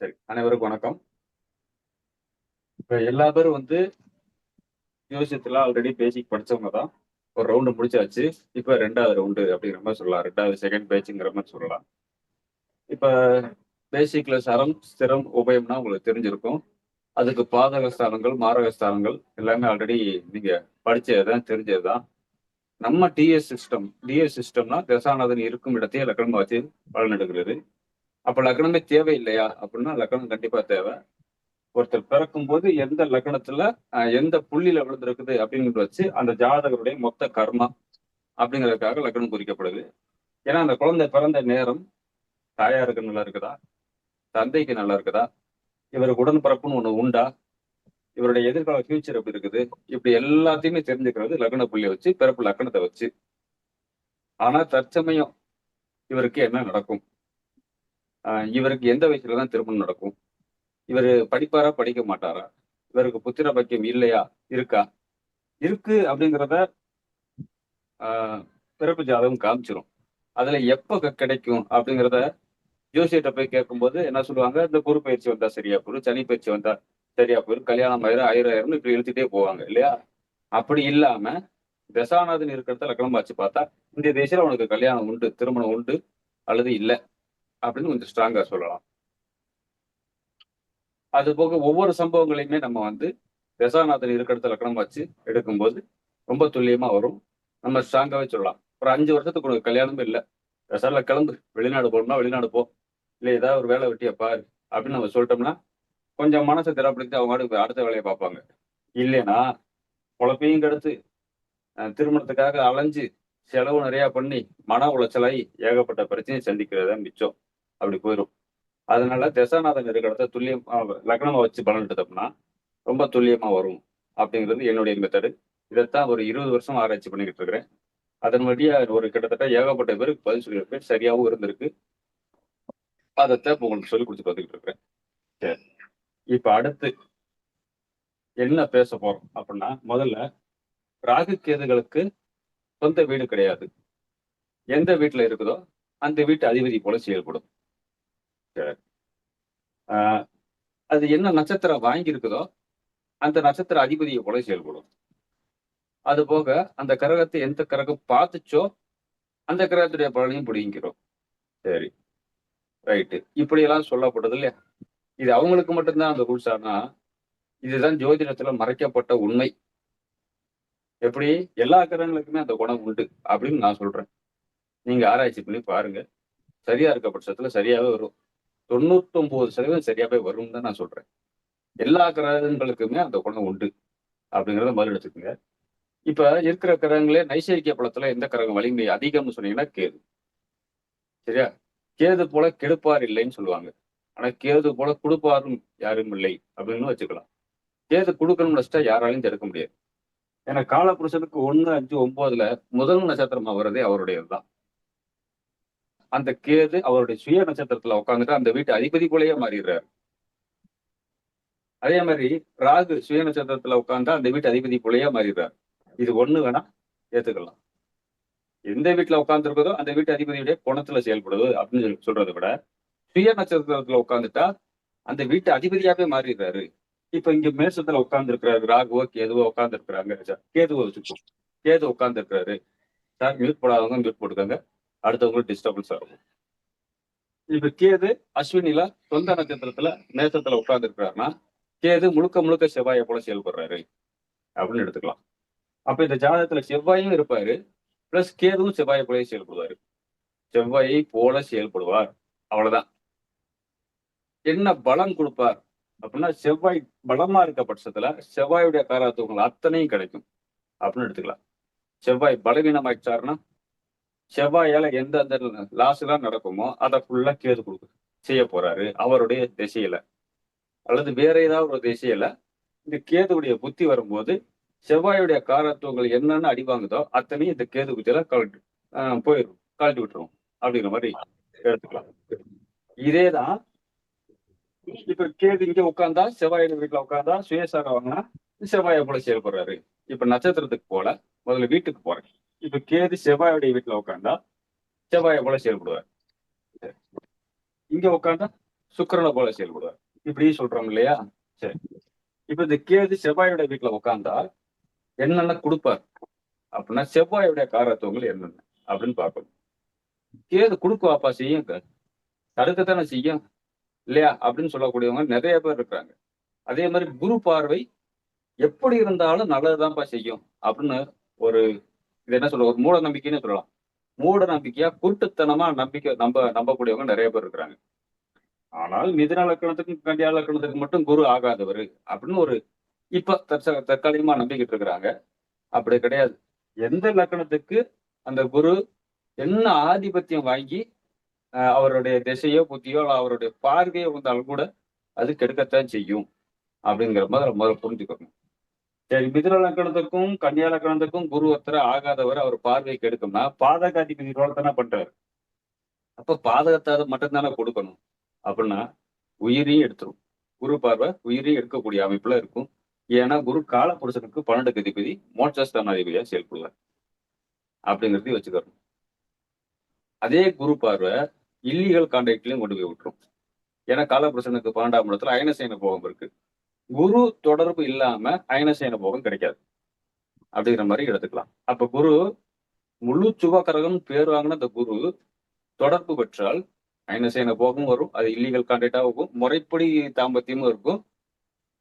சரி அனைவருக்கும் வணக்கம். இப்ப எல்லா பேரும் வந்து ஜோசியத்துல ஆல்ரெடி பேசிக் படிச்சவங்க தான். ஒரு ரவுண்டு முடிச்சாச்சு. இப்ப ரெண்டாவது ரவுண்டு அப்படிங்கிற மாதிரி சொல்லலாம். ரெண்டாவது செகண்ட் பேச்சுங்கிற மாதிரி சொல்லலாம். இப்ப பேசிக்ல சரம் ஸ்திரம் உபயம்னா உங்களுக்கு தெரிஞ்சிருக்கும். அதுக்கு பாதக ஸ்தானங்கள் மாரக ஸ்தானங்கள் எல்லாமே ஆல்ரெடி நீங்க படிச்சதுதான் தெரிஞ்சதுதான். நம்ம டிஎஸ் சிஸ்டம் டிஎஸ் சிஸ்டம்னா தசாநாதன் இருக்கும் இடத்தையே லக்கணமாக வச்சு பலன் எடுக்கிறது. அப்ப லக்னமே தேவை இல்லையா அப்படின்னா லக்னம் கண்டிப்பா தேவை. ஒருத்தர் பிறக்கும் போது எந்த லக்னத்துல எந்த புள்ளியில விழுந்திருக்குது அப்படிங்கிறது வச்சு அந்த ஜாதகருடைய மொத்த கர்மா அப்படிங்கிறதுக்காக லக்னம் குறிக்கப்படுது. ஏன்னா அந்த குழந்தை பிறந்த நேரம் தாயாருக்கு நல்லா இருக்குதா? தந்தைக்கு நல்லா இருக்குதா? இவருக்கு உடன்பிறப்புன்னு ஒண்ணு உண்டா? இவருடைய எதிர்கால ஃபியூச்சர் எப்படி இருக்குது? இப்படி எல்லாத்தையுமே தெரிஞ்சுக்கிறது லக்ன புள்ளியை வச்சு பிறப்பு லக்னத்தை வச்சு. ஆனா தற்சமயம் இவருக்கு என்ன நடக்கும்? இவருக்கு எந்த வயசுல தான் திருமணம் நடக்கும்? இவர் படிப்பாரா படிக்க மாட்டாரா? இவருக்கு புத்திர பக்கியம் இல்லையா? இருக்கா? இருக்கு அப்படிங்கிறத ஆஹ் பிறப்பு ஜாதகம் காமிச்சிரும். அதுல எப்ப க- கிடைக்கும் அப்படிங்கிறத ஜோசியிட்ட போய் கேட்கும்போது என்ன சொல்லுவாங்க? இந்த குரு பயிற்சி வந்தா சரியா போயிடும் சனி பயிற்சி வந்தா சரியா போயிடும் கல்யாணம் ஆயிரம் ஆயிரம் ஆயிரம்னு இப்படி இழுத்துட்டே போவாங்க இல்லையா? அப்படி இல்லாம தசாநாதன் இருக்கிறத லக்னம் வச்சு பார்த்தா இந்த தேசியில உனக்கு கல்யாணம் உண்டு திருமணம் உண்டு அல்லது இல்லை. அப்படின்னு கொஞ்சம் ஸ்ட்ராங்கா சொல்லலாம். அது போக ஒவ்வொரு சம்பவங்களையுமே நம்ம வந்து தசாநாதன் இருக்கிறத லக்கணம் வச்சு எடுக்கும்போது ரொம்ப துல்லியமா வரும். நம்ம ஸ்ட்ராங்காவே சொல்லலாம். ஒரு அஞ்சு வருஷத்துக்கு உனக்கு கல்யாணமும் இல்லை. தசால கிளம்பு. வெளிநாடு போகணும்னா வெளிநாடு போ. இல்லை ஏதாவது ஒரு வேலை வெட்டியா பாரு அப்படின்னு நம்ம சொல்லிட்டோம்னா கொஞ்சம் மனசை திறப்படுத்தி அவங்க அடுத்த வேலையை பார்ப்பாங்க. இல்லைன்னா குழப்பையும் கெடுத்து அஹ், திருமணத்துக்காக அலைஞ்சு செலவு நிறையா பண்ணி மன உளைச்சலாகி ஏகப்பட்ட பிரச்சனையை சந்திக்கிறதா மிச்சம். அப்படி போயிடும் அதனால தசாநாதன் இருக்கிறத துல்லியம் லக்னமா வச்சு பலன் எடுத்தோம்னா ரொம்ப துல்லியமா வரும் அப்படிங்கிறது என்னுடைய மெத்தடு இதைத்தான் ஒரு இருபது வருஷம் ஆராய்ச்சி பண்ணிக்கிட்டு இருக்கிறேன். அதன் வழியா ஒரு கிட்டத்தட்ட ஏகப்பட்ட பேருக்கு பதில் சொல்லியிருப்பேன் சரியாகவும் இருந்திருக்கு. அதைத்தான் இப்போ உங்களுக்கு சொல்லி கொடுத்து பார்த்துக்கிட்டு இருக்கிறேன். சரி. இப்ப அடுத்து என்ன பேச போறோம் அப்படின்னா முதல்ல ராகு கேதுகளுக்கு சொந்த வீடு கிடையாது. எந்த வீட்டில் இருக்குதோ அந்த வீட்டு அதிபதி போல செயல்படும். அது என்ன நட்சத்திரம் வாங்கியிருக்குதோ அந்த நட்சத்திர அதிபதியை போல செயல்படும். அது போக அந்த கிரகத்தை எந்த கிரகம் பார்த்துச்சோ அந்த கிரகத்துடைய பலனையும் பிடிங்கிறோம் சரி. ரைட்டு. இப்படியெல்லாம் சொல்லப்படுது இல்லையா? இது அவங்களுக்கு மட்டும்தான் அந்த ரூல்ஸ் ஆனா இதுதான் ஜோதிடத்துல மறைக்கப்பட்ட உண்மை. எப்படி? எல்லா கிரகங்களுக்குமே அந்த குணம் உண்டு அப்படின்னு நான் சொல்றேன். நீங்க ஆராய்ச்சி பண்ணி பாருங்க. சரியா இருக்க பட்சத்துல சரியாவே வரும். தொண்ணூத்தொன்பது சதவீதம் சரியாவே வரும் தான் நான் சொல்றேன். எல்லா கிரகங்களுக்குமே அந்த குணம் உண்டு அப்படிங்கிறத முதல்ல எடுத்துக்கோங்க. இப்ப இருக்கிற கிரகங்களே நைசர்கிய பலத்துல எந்த கிரகம் வலிமை அதிகம்னு சொன்னீங்கன்னா கேது. சரியா? கேது போல கெடுப்பார் இல்லைன்னு சொல்லுவாங்க. ஆனா கேது போல கொடுப்பாரும் யாரும் இல்லை அப்படின்னு வச்சுக்கலாம். கேது கொடுக்கணும்னு வச்சுட்டா யாராலையும் தடுக்க முடியாது. ஏன்னா காலபுருஷனுக்கு ஒண்ணு அஞ்சு ஒன்பதுல முதல் நட்சத்திரமா வர்றதே அவருடையதுதான். அந்த கேது அவருடைய சுய நட்சத்திரத்துல உட்காந்துட்டு அந்த வீட்டு அதிபதி போலயே மாறிடுறாரு. அதே மாதிரி ராகு சுய நட்சத்திரத்துல உட்கார்ந்தா அந்த வீட்டு அதிபதி போலயே மாறிடுறாரு. இது ஒண்ணு வேணா ஏத்துக்கலாம். எந்த வீட்டுல உட்காந்துருக்கதோ அந்த வீட்டு அதிபதியுடைய குணத்துல செயல்படுது அப்படின்னு சொல்லி சொல்றதை விட சுய நட்சத்திரத்துல உட்கார்ந்துட்டா அந்த வீட்டு அதிபதியாவே மாறிடுறாரு. இப்ப இங்க மேசத்துல உட்கார்ந்து இருக்கிறாரு ராகுவோ கேதுவோ உட்கார்ந்து இருக்கிறாங்க கேதுவோ வச்சுக்கோ. கேது உட்கார்ந்து இருக்கிறாரு சார் மியூட் போடாதவங்க மியூட் போட்டுக்கோங்க. அடுத்தவங்களுக்கு டிஸ்டர்பன்ஸ் ஆகும் இப்ப கேது அஸ்வினில சொந்த நட்சத்திரத்துல நேசத்துல உட்கார்ந்து இருக்கிறாருன்னா கேது முழுக்க முழுக்க செவ்வாயை போல செயல்படுறாரு. அப்படின்னு எடுத்துக்கலாம். அப்ப இந்த ஜாதகத்துல செவ்வாயும் இருப்பாரு பிளஸ் கேதுவும் செவ்வாயை போல செயல்படுவாரு. செவ்வாயை போல செயல்படுவார். அவ்வளவுதான். என்ன பலம் கொடுப்பார் அப்படின்னா செவ்வாய் பலமா இருக்க பட்சத்துல செவ்வாயுடைய காரத்துவங்கள் அத்தனையும் கிடைக்கும். அப்படின்னு எடுத்துக்கலாம். செவ்வாய் பலவீனமாயிடுச்சாருன்னா செவ்வாயால எந்த அந்த லாஸ் எல்லாம் நடக்குமோ அதை ஃபுல்லா கேது கொடுக்கு செய்ய போறாரு அவருடைய திசையில. அல்லது வேற ஏதாவது ஒரு திசையில இந்த கேதுவுடைய புத்தி வரும்போது செவ்வாயுடைய காரத்துவங்கள் என்னென்ன அடி வாங்குதோ அத்தனையும் இந்த கேது புத்தியில கழட்டு ஆஹ் போயிடும் கழட்டி விட்டுரும் அப்படிங்கிற மாதிரி எடுத்துக்கலாம். இதேதான் இப்ப கேது இங்க உட்கார்ந்தா செவ்வாயோட வீட்டுல உட்கார்ந்தா சுயசாரம் வாங்கினா செவ்வாயை போல செயல்படுறாரு. இப்ப நட்சத்திரத்துக்கு போல முதல்ல வீட்டுக்கு போறேன். இப்ப கேது செவ்வாயுடைய வீட்டுல உட்காந்தா செவ்வாயை போல செயல்படுவார் இங்க உட்காந்தா சுக்கரனை போல செயல்படுவார் இப்படி சொல்றோம் இல்லையா? சரி. இப்ப இந்த கேது செவ்வாயோட வீட்டுல உட்காந்தா என்னென்ன கொடுப்பார்? அப்படின்னா செவ்வாயோட காரத்துவங்கள் என்னென்ன? அப்படின்னு பார்க்கணும் கேது கொடுக்குவாப்பா செய்யும் தடுக்கத்தானே செய்யும் இல்லையா? அப்படின்னு சொல்லக்கூடியவங்க நிறைய பேர் இருக்கிறாங்க. அதே மாதிரி குரு பார்வை எப்படி இருந்தாலும் நல்லதுதான்ப்பா செய்யும் அப்படின்னு ஒரு இது என்ன சொல்ற ஒரு மூட நம்பிக்கைன்னு சொல்லலாம். மூட நம்பிக்கையா குருட்டுத்தனமா நம்பிக்கை நம்ப நம்பக்கூடியவங்க நிறைய பேர் இருக்கிறாங்க. ஆனால் மிதுன லக்கணத்துக்கும் கண்டியா லக்கணத்துக்கு மட்டும் குரு ஆகாதவர் அப்படின்னு ஒரு இப்ப தற்ச தற்காலிகமா நம்பிக்கிட்டு இருக்கிறாங்க. அப்படி கிடையாது. எந்த லக்கணத்துக்கு அந்த குரு என்ன ஆதிபத்தியம் வாங்கி அஹ், அவருடைய திசையோ புத்தியோ அவருடைய பார்வையோ வந்தாலும் கூட அது கெடுக்கத்தான் செய்யும். அப்படிங்கிற மாதிரி முதல்ல புரிஞ்சுக்கணும். சரி மிதுன லக்கணத்துக்கும் கன்னியா லக்கணத்துக்கும் குரு ஒருத்தர் ஆகாதவர் அவர் பார்வைக்கு கெடுக்கும்னா பாதகாதிபதி ரோல் தானே பண்றாரு. அப்ப பாதகத்தை மட்டும்தானே கொடுக்கணும். அப்படின்னா உயிரையும் எடுத்துரும். குரு பார்வை உயிரையும் எடுக்கக்கூடிய அமைப்புல இருக்கும். ஏன்னா குரு கால புருஷனுக்கு பன்னெண்டு அதிபதி மோட்சஸ்தானாதிபதியா செயல்படுவார். அப்படிங்கிறதையும் வச்சுக்கணும். அதே குரு பார்வை இல்லீகல் கான்டாக்ட்லயும் கொண்டு போய் விட்டுரும். ஏன்னா காலபுருஷனுக்கு பன்னெண்டாம் இடத்துல அயனசேன போகம் இருக்கு. குரு தொடர்பு இல்லாம அயனசேன போகம் கிடைக்காது. அப்படிங்கிற மாதிரி எடுத்துக்கலாம். அப்ப குரு முழு சுபகரகம் பேர் வாங்கின இந்த குரு தொடர்பு பெற்றால் அயனசேன போகம் வரும். அது இல்லீகல் கான்டாக்டா இருக்கும் முறைப்படி தாம்பத்தியமும் இருக்கும்.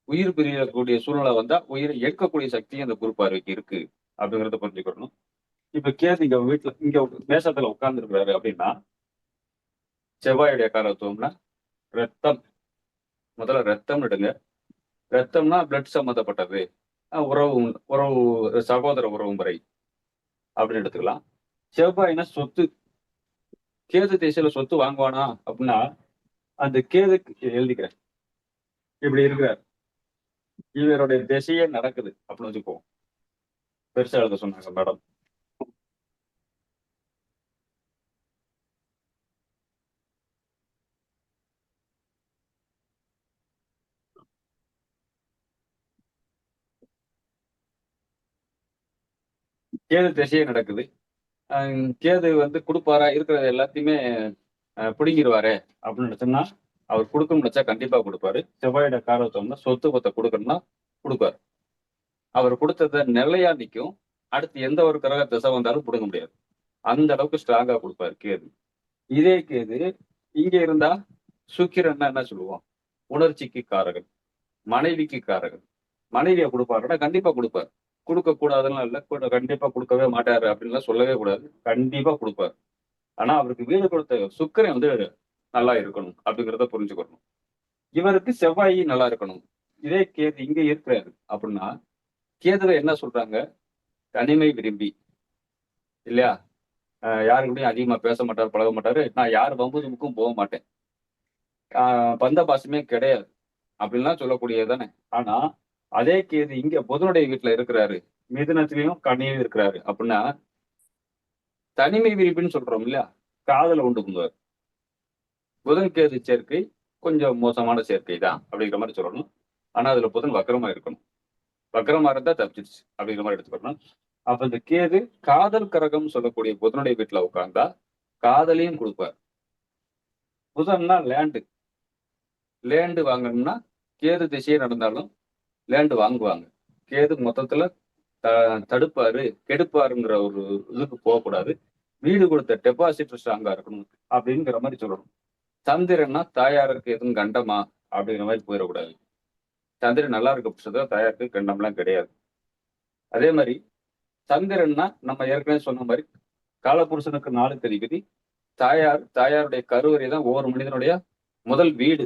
உயிர் பிரியக்கூடிய சூழ்நிலை வந்தா உயிரை எடுக்கக்கூடிய சக்தி அந்த குரு பார்வைக்கு இருக்கு அப்படிங்கறத புரிஞ்சுக்கணும். இப்ப கேது இங்க வீட்டுல இங்க மேசத்துல உட்கார்ந்து இருக்கிறாரு அப்படின்னா செவ்வாயுடைய காலத்துவம்னா ரத்தம். முதல்ல ரத்தம் எடுங்க. ரத்தம்னா பிளட் சம்மந்தப்பட்டது உறவு உறவு சகோதர உறவு முறை அப்படின்னு எடுத்துக்கலாம். செவ்வாய்னா சொத்து? கேது திசையில சொத்து வாங்குவானா அப்படின்னா அந்த கேதுக்கு எழுதிக்கிறேன். இப்படி இருக்கிறார். இவருடைய திசையே நடக்குது அப்படின்னு வச்சுக்குவோம் பெருசா எழுத சொன்னாங்க மேடம். கேது திசையே நடக்குது. கேது வந்து கொடுப்பாரா? இருக்கிறது எல்லாத்தையுமே அஹ் அப்படின்னு நினைச்சோம்னா அவர் கொடுக்க நினைச்சா கண்டிப்பா கொடுப்பாரு. செவ்வாயோட காரத்தோம்னா சொத்து பத்தை கொடுக்கணும்னா கொடுப்பாரு. அவர் கொடுத்தத நிலையா நிற்கும் அடுத்து எந்த ஒரு கிரக திசை வந்தாலும் கொடுக்க முடியாது. அந்த அளவுக்கு ஸ்ட்ராங்கா கொடுப்பாரு கேது. இதே கேது இங்க இருந்தா சுக்கிரன்னா என்ன சொல்லுவோம்? உணர்ச்சிக்கு காரகன். மனைவிக்கு காரகன். மனைவியை கொடுப்பாருன்னா கண்டிப்பா கொடுப்பாரு. கொடுக்க கூடாதுன்னு இல்ல. கூட- கண்டிப்பா கொடுக்கவே மாட்டாரு அப்படின்லாம் சொல்லவே கூடாது. கண்டிப்பா கொடுப்பாரு. ஆனா அவருக்கு வீடு கொடுத்த சுக்கிரன் வந்து நல்லா இருக்கணும் அப்படிங்கிறத புரிஞ்சுக்கணும். இவருக்கு செவ்வாய் நல்லா இருக்கணும். இதே கேது இங்க இருக்கிறாரு அப்படின்னா கேதுல என்ன சொல்றாங்க? தனிமை விரும்பி. இல்லையா? ஆஹ் யாரு கூடயும் அதிகமா பேச மாட்டாரு பழக மாட்டாரு. நான் யார் வம்புதுமுக்கும் போக மாட்டேன். ஆஹ் பந்த பாசமே கிடையாது. அப்படின்லாம் சொல்லக்கூடியது தானே ஆனா அதே கேது இங்க புதனுடைய வீட்டுல இருக்கிறாரு. மிதுனத்திலையும் கண்ணியும் இருக்கிறாரு. அப்படின்னா தனிமை விரிப்புன்னு சொல்றோம் இல்லையா? காதல உண்டு பண்ணுவார். புதன் கேது சேர்க்கை கொஞ்சம் மோசமான சேர்க்கை தான் அப்படிங்கிற மாதிரி சொல்லணும். ஆனா அதுல புதன் வக்கரமா இருக்கணும். வக்கரமா இருந்தா தப்பிச்சிருச்சு அப்படிங்கிற மாதிரி எடுத்துக்கணும். அப்ப இந்த கேது காதல் கரகம் சொல்லக்கூடிய புதனுடைய வீட்டுல உட்கார்ந்தா காதலையும் கொடுப்பார். புதன்னா லேண்டு லேண்டு வாங்கணும்னா கேது திசையே நடந்தாலும் லேண்டு வாங்குவாங்க. கேது மொத்தத்துல த தடுப்பாரு கெடுப்பாருங்கிற ஒரு இதுக்கு போகக்கூடாது. வீடு கொடுத்த டெபாசிட் ஸ்ட்ராங்கா இருக்கணும் அப்படிங்கிற மாதிரி சொல்லணும். சந்திரன்னா தாயாருக்கு எதுவும் கண்டமா அப்படிங்கிற மாதிரி போயிடக்கூடாது. சந்திரன் நல்லா இருக்க பட்சத்துல தாயாருக்கு கண்டம்லாம் கிடையாது. அதே மாதிரி சந்திரன்னா நம்ம ஏற்கனவே சொன்ன மாதிரி காலபுருஷனுக்கு நாலு தெரிவிதி தாயார் தாயாருடைய கருவறை தான் ஒவ்வொரு மனிதனுடைய முதல் வீடு.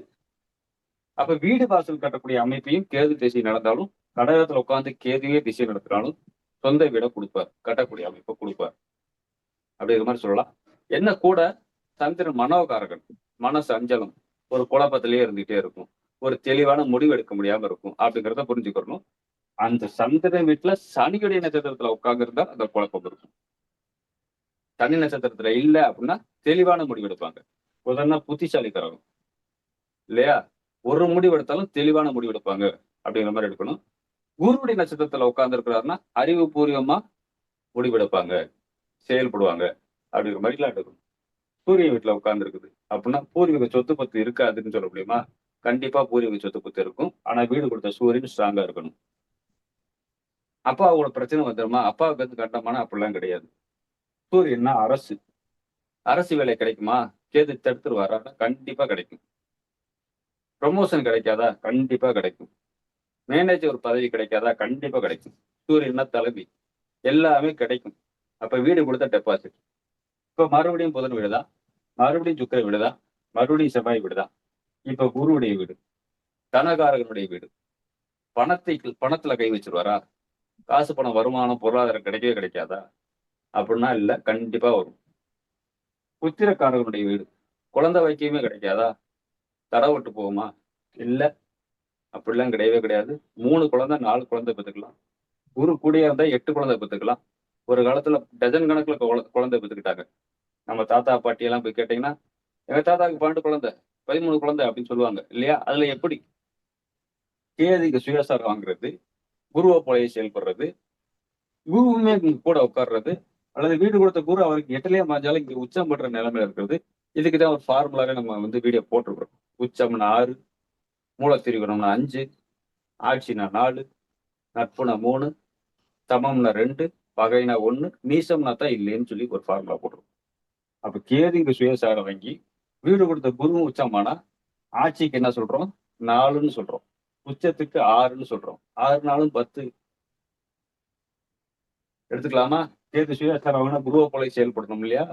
அப்ப வீடு வாசல் கட்டக்கூடிய அமைப்பையும் கேது திசை நடந்தாலும் கடகத்துல உட்காந்து கேதுவே திசை நடத்தினாலும் சொந்த வீடை கொடுப்பார் கட்டக்கூடிய அமைப்பை கொடுப்பார். அப்படிங்கிற மாதிரி சொல்லலாம். என்ன கூட சந்திரன் மனோகாரகன் மன சஞ்சலம் ஒரு குழப்பத்திலேயே இருந்துகிட்டே இருக்கும். ஒரு தெளிவான முடிவு எடுக்க முடியாம இருக்கும். அப்படிங்கிறத புரிஞ்சுக்கணும். அந்த சந்திரன் வீட்டுல சனியுடைய நட்சத்திரத்துல உட்கார்ந்துருந்தா அந்த குழப்பம் இருக்கும். சனி நட்சத்திரத்துல இல்ல அப்படின்னா தெளிவான முடிவு எடுப்பாங்க. உதாரணம் புத்திசாலி இல்லையா? ஒரு முடிவு எடுத்தாலும் தெளிவான முடிவு எடுப்பாங்க அப்படிங்கிற மாதிரி எடுக்கணும். குருவுடைய நட்சத்திரத்துல உட்கார்ந்து இருக்கிறாருன்னா அறிவுபூர்வமா முடிவெடுப்பாங்க செயல்படுவாங்க அப்படிங்கிற மாதிரிலாம் எடுக்கணும். சூரிய வீட்டுல உட்கார்ந்து இருக்குது அப்படின்னா பூர்வீக சொத்து பத்து இருக்காதுன்னு சொல்ல முடியுமா? கண்டிப்பா பூர்வீக சொத்து பத்து இருக்கும். ஆனா வீடு கொடுத்த சூரியன் ஸ்ட்ராங்கா இருக்கணும். அப்பா அவங்களோட பிரச்சனை வந்துருமா அப்பாவுக்கு வந்து கண்டமான அப்படிலாம் கிடையாது. சூரியன்னா அரசு. அரசு வேலை கிடைக்குமா? கேது தடுத்துருவாரா? கண்டிப்பா கிடைக்கும். ப்ரொமோஷன் கிடைக்காதா? கண்டிப்பா கிடைக்கும். மேனேஜர் ஒரு பதவி கிடைக்காதா? கண்டிப்பா கிடைக்கும். சூரியன்னா தலைமை. எல்லாமே கிடைக்கும். அப்ப வீடு கொடுத்த டெபாசிட் இப்ப மறுபடியும் புதன் வீடுதா? மறுபடியும் சுக்கர வீடுதா? மறுபடியும் செவ்வாய் வீடுதா? இப்ப குருவுடைய வீடு. தனகாரகனுடைய வீடு. பணத்தை பணத்துல கை வச்சிருவாரா? காசு பணம் வருமானம் பொருளாதாரம் கிடைக்கவே கிடைக்காதா? அப்படின்னா இல்ல கண்டிப்பா வரும். புத்திரக்காரகனுடைய வீடு. குழந்தை வைக்கியமே கிடைக்காதா? தடை விட்டு போகுமா? இல்ல. அப்படிலாம் கிடையவே கிடையாது. மூணு குழந்தை நாலு குழந்தை பெற்றுக்கலாம். குரு கூடிய இருந்தா எட்டு குழந்தை பெற்றுக்கலாம். ஒரு காலத்துல டஜன் கணக்குல குழந்தை பெற்றுக்கிட்டாங்க. நம்ம தாத்தா பாட்டி எல்லாம் போய் கேட்டீங்கன்னா எங்க தாத்தாவுக்கு பன்னெண்டு குழந்தை பதிமூணு குழந்தை அப்படின்னு சொல்லுவாங்க. இல்லையா? அதுல எப்படி? கேதிக்கு சுயசாரம் வாங்குறது குருவை போலயே செயல்படுறது குருவுமே கூட உட்கார்றது அல்லது வீடு கொடுத்த குரு அவருக்கு எட்டுலயே மாஞ்சாலும் இங்க உச்சம் பண்ற நிலைமையில இருக்கிறது. இதுக்கு தான் ஒரு ஃபார்முலாவே நம்ம வந்து வீடியோ போட்டிருக்கிறோம். உச்சம்னா ஆறு மூலத்திரிகோணம்னா அஞ்சு ஆட்சினா நாலு நட்புனா மூணு சமம்னா ரெண்டு பகைனா ஒன்று நீசம்னா தான் இல்லைன்னு சொல்லி ஒரு ஃபார்முலா போட்டிருக்கோம். கேது இங்கே சுயசாரம் வாங்கி வீடு கொடுத்த குருவும் உச்சமானா ஆட்சிக்கு என்ன சொல்றோம்? நாலுன்னு சொல்றோம். உச்சத்துக்கு ஆறுன்னு சொல்றோம். ஆறு நாளும் பத்து. எடுத்துக்கலாமா? கேது சுயசாரம் வாங்கினா குருவை போல செயல்படணும் இல்லையா?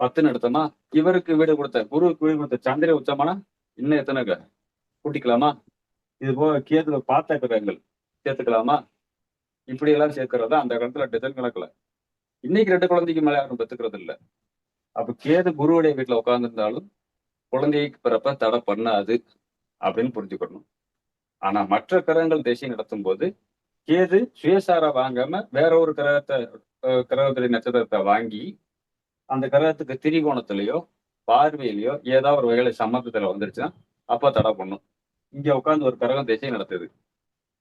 பத்துன்னு எடுத்தோமா இவருக்கு வீடு கொடுத்த குருவுக்கு வீடு கொடுத்த சந்திர உச்சமானா இன்னும் எத்தனை கூட்டிக்கலாமா? இது போக கேத்துல பார்த்த கிரகங்கள் சேர்த்துக்கலாமா? இப்படி எல்லாம் சேர்க்கறதா அந்த காலத்துல டெசன் கணக்குல. இன்னைக்கு ரெண்டு குழந்தைக்கு மேல யாரும் பெத்துக்கிறது இல்ல. அப்ப கேது குருவுடைய வீட்டுல உட்காந்துருந்தாலும் குழந்தைக்கு பிறப்ப தடை பண்ணாது அப்படின்னு புரிஞ்சுக்கணும். ஆனா மற்ற கிரகங்கள் திசை நடத்தும் போது கேது சுயசாரா வாங்காம வேற ஒரு கிரகத்தை கிரகத்துடைய நட்சத்திரத்தை வாங்கி அந்த கிரகத்துக்கு திரிகோணத்திலேயோ பார்வையிலையோ ஏதாவது ஒரு வகையில சம்மந்தத்துல வந்துருச்சுன்னா அப்ப தடை பண்ணும். இங்க உட்கார்ந்து ஒரு கிரகம் திசை நடத்துது.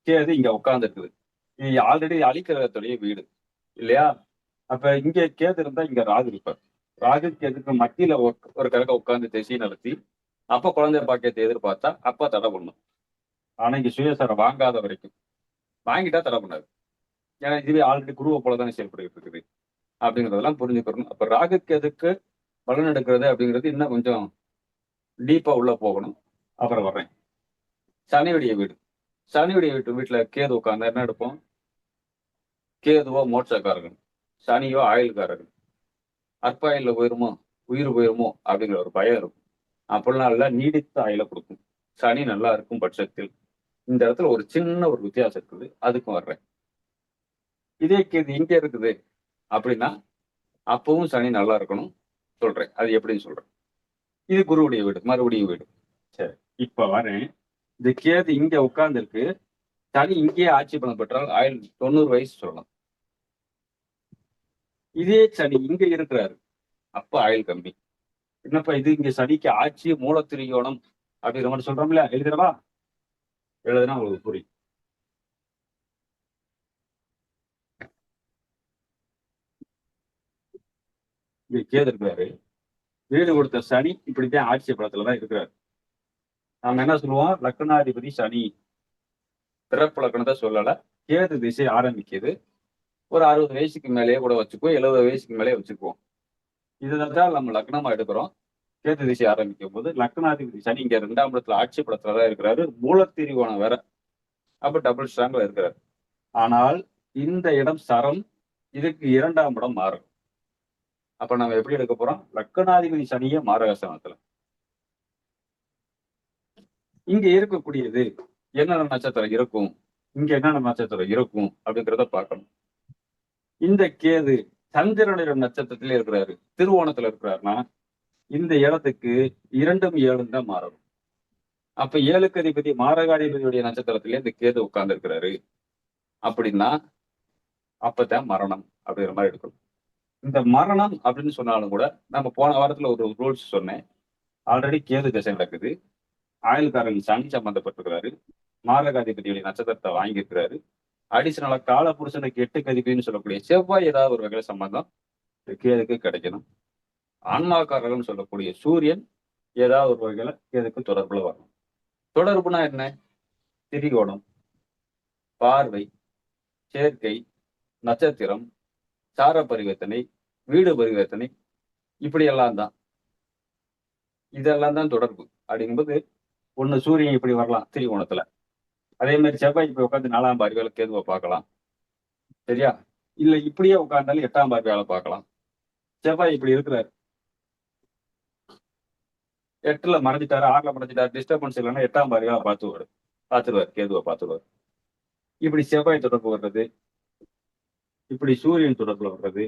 கேது இங்க உட்கார்ந்து இருக்குது இது ஆல்ரெடி அலிக்கிரகத்துடைய வீடு. இல்லையா? அப்ப இங்க கேது இருந்தா இங்க ராகு இருப்பார். ராகு கேதுக்கு மத்தியில ஒரு- ஒரு கிரகம் உட்கார்ந்து திசை நடத்தி அப்ப குழந்தை பாக்கியத்தை எதிர்பார்த்தா அப்ப தடை பண்ணும். ஆனா இங்க சுயசாரம் வாங்காத வரைக்கும். வாங்கிட்டா தடை பண்ணாது. ஏன்னா இதுவே ஆல்ரெடி குருவை போல தானே செயல்பட்டு இருக்குது. அப்படிங்கிறதெல்லாம் புரிஞ்சுக்கணும். அப்போ ராகு கேதுக்கு பலன் எடுக்கிறது அப்படிங்கிறது இன்னும் கொஞ்சம் டீப்பா உள்ள போகணும். அப்புறம் வர்றேன். சனியுடைய வீடு. சனியுடைய வீட்டு வீட்டுல கேது உட்கார்ந்தா என்ன எடுப்போம்? கேதுவோ மோட்சக்காரகன் சனியோ ஆயுள்காரகன் அற்பாயில் போயிருமோ? உயிர் போயிருமோ? அப்படிங்கிற ஒரு பயம் இருக்கும். அப்படிலாம் நல்லா நீடித்த ஆயில கொடுக்கும். சனி நல்லா இருக்கும் பட்சத்தில். இந்த இடத்துல ஒரு சின்ன ஒரு வித்தியாசம் இருக்குது. அதுக்கும் வர்றேன். இதே கேது இங்க இருக்குது. அப்படின்னா அப்பவும் சனி நல்லா இருக்கணும் சொல்றேன். அது எப்படின்னு சொல்றேன். இது குருவுடைய வீடு மறுபடியும் வீடு. சரி இப்ப வரேன். இந்த கேது இங்க உட்கார்ந்துருக்கு. சனி இங்கேயே ஆட்சி பலம் பெற்றால் ஆயுள் தொண்ணூறு வயசு சொல்லலாம். இதே சனி இங்க இருக்கிறாரு. அப்ப ஆயுள் கம்மி. என்னப்பா இது இங்க சனிக்கு ஆட்சி மூலத்திரியோணம் அப்படிங்கிற மாதிரி சொல்றோம்ல எழுதுறவா? எழுதுனா உங்களுக்கு புரியும். இங்க கேது இருக்கிறாரு வீடு கொடுத்த சனி இப்படித்தான் ஆட்சி பலத்துல தான் இருக்கிறாரு. நாம என்ன சொல்லுவோம்? லக்னாதிபதி சனி. பிறப்பு லக்னத்தை சொல்லல. கேது திசை ஆரம்பிக்குது. ஒரு அறுபது வயசுக்கு மேலேயே கூட வச்சுக்குவோம். எழுபது வயசுக்கு மேலேயே வச்சுக்குவோம். இதுதான் நம்ம லக்னமா எடுக்கிறோம். கேது திசை ஆரம்பிக்கும் போது லக்னாதிபதி சனி இங்க ரெண்டாம் இடத்துல ஆட்சி படத்துல தான் இருக்கிறாரு. மூலத்திரிகோணம் வேற. அப்ப டபுள் ஸ்ட்ராங்ல இருக்கிறாரு. ஆனால் இந்த இடம் சரம் இதுக்கு இரண்டாம் இடம் மாறும். அப்ப நம்ம எப்படி எடுக்க போறோம்? லக்கணாதிபதி சனியே மாரகசனத்துல இங்க இருக்கக்கூடியது என்னென்ன நட்சத்திரம் இருக்கும்? இங்க என்னென்ன நட்சத்திரம் இருக்கும்? அப்படிங்கிறத பார்க்கணும். இந்த கேது சந்திரனுடைய நட்சத்திரத்திலே இருக்கிறாரு. திருவோணத்துல இருக்கிறாருன்னா இந்த இடத்துக்கு இரண்டும் ஏழும் தான் மாறணும். அப்ப ஏழுக்கு அதிபதி மாரகாதிபதியுடைய நட்சத்திரத்திலே இந்த கேது உட்கார்ந்து இருக்கிறாரு அப்படின்னா அப்பதான் மரணம் அப்படிங்கிற மாதிரி எடுக்கணும். இந்த மரணம் அப்படின்னு சொன்னாலும் கூட நம்ம போன வாரத்துல ஒரு ரூல்ஸ் சொன்னேன். ஆல்ரெடி கேது திசை நடக்குது ஆயுள்காரன் சனி சம்பந்தப்பட்டிருக்கிறாரு. மாரகாதிபதியுடைய நட்சத்திரத்தை வாங்கியிருக்கிறாரு. அடிஷனலா கால புருஷனுக்கு எட்டு கதிபதினு சொல்லக்கூடிய செவ்வாய் ஏதாவது ஒரு வகையில சம்பந்தம் கேதுக்கு கிடைக்கணும். ஆன்மாக்காரர்கள் சொல்லக்கூடிய சூரியன் ஏதாவது ஒரு வகையில கேதுக்கு தொடர்புல வரணும். தொடர்புனா என்ன? திரிகோணம் பார்வை சேர்க்கை நட்சத்திரம் சார பரிவர்த்தனை வீடு பரிவர்த்தனை இப்படி எல்லாம் தான் இதெல்லாம் தான் தொடர்பு அப்படிங்கும்போது ஒண்ணு சூரியன் இப்படி வரலாம் திரிகோணத்துல. அதே மாதிரி செவ்வாய் இப்படி உட்காந்து நாலாம் பார்வையால கேதுவை பார்க்கலாம். சரியா? இல்ல இப்படியே உட்கார்ந்தாலும் எட்டாம் வேலை பார்க்கலாம். செவ்வாய் இப்படி இருக்கிறாரு. எட்டுல மறைஞ்சிட்டாரு ஆறுல மறைஞ்சிட்டாரு டிஸ்டர்பன்ஸ் இல்லைன்னா எட்டாம் பார்வையால பார்த்துவாரு பார்த்துருவார் கேதுவை பார்த்துருவார். இப்படி செவ்வாய் தொடர்பு வர்றது இப்படி சூரியன் தொடர்பில் வர்றது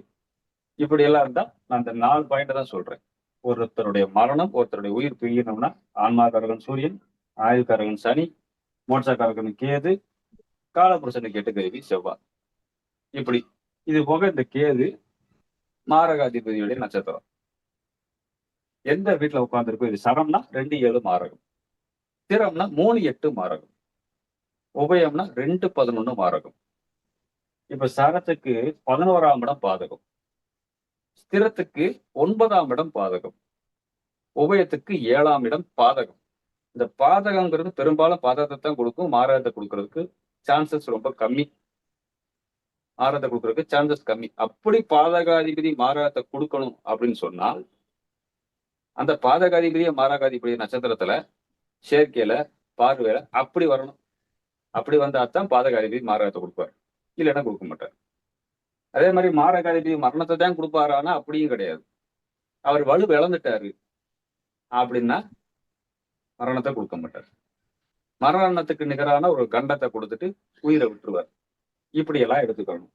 இப்படி எல்லாம் இருந்தா நான் அந்த நாலு பாயிண்ட் தான் சொல்றேன். ஒருத்தருடைய மரணம் ஒருத்தருடைய உயிர் பிரியணும்னா ஆன்மாக்காரகன் சூரியன் ஆயுள்காரகன் சனி மோட்சக்காரகன் கேது காலபுருஷனுக்கு எட்டு கருவி செவ்வாய். இப்படி இது போக இந்த கேது மாரகாதிபதியுடைய நட்சத்திரம். எந்த வீட்டுல உட்கார்ந்துருக்கோ இது சரம்னா ரெண்டு ஏழு மாரகம். திறம்னா மூணு எட்டு மாரகம். உபயம்னா ரெண்டு பதினொன்று மாரகம். இப்ப சரத்துக்கு பதினோராம் இடம் பாதகம். ஸ்திரத்துக்கு ஒன்பதாம் இடம் பாதகம். உபயத்துக்கு ஏழாம் இடம் பாதகம். இந்த பாதகங்கிறது பெரும்பாலும் பாதகத்தை தான் கொடுக்கும். மாரகத்தை கொடுக்கறதுக்கு சான்சஸ் ரொம்ப கம்மி. மாரகத்தை கொடுக்கறதுக்கு சான்சஸ் கம்மி. அப்படி பாதகாதிபதி மாரகத்தை கொடுக்கணும் அப்படின்னு சொன்னால் அந்த பாதகாதிபதியை மாரகாதிபதி நட்சத்திரத்துல சேர்க்கையில பார்வையில அப்படி வரணும். அப்படி வந்தாதான் பாதகாதிபதி மாரகத்தை கொடுப்பார். இல்லைன்னா கொடுக்க மாட்டார். அதே மாதிரி மாரகாதிபதி மரணத்தை தான் கொடுப்பாரானா? அப்படியும் கிடையாது. அவர் வலு இழந்துட்டாரு அப்படின்னா மரணத்தை கொடுக்க மாட்டார். மரணத்துக்கு நிகரான ஒரு கண்டத்தை கொடுத்துட்டு உயிரை விட்டுருவார். இப்படியெல்லாம் எடுத்துக்கணும்.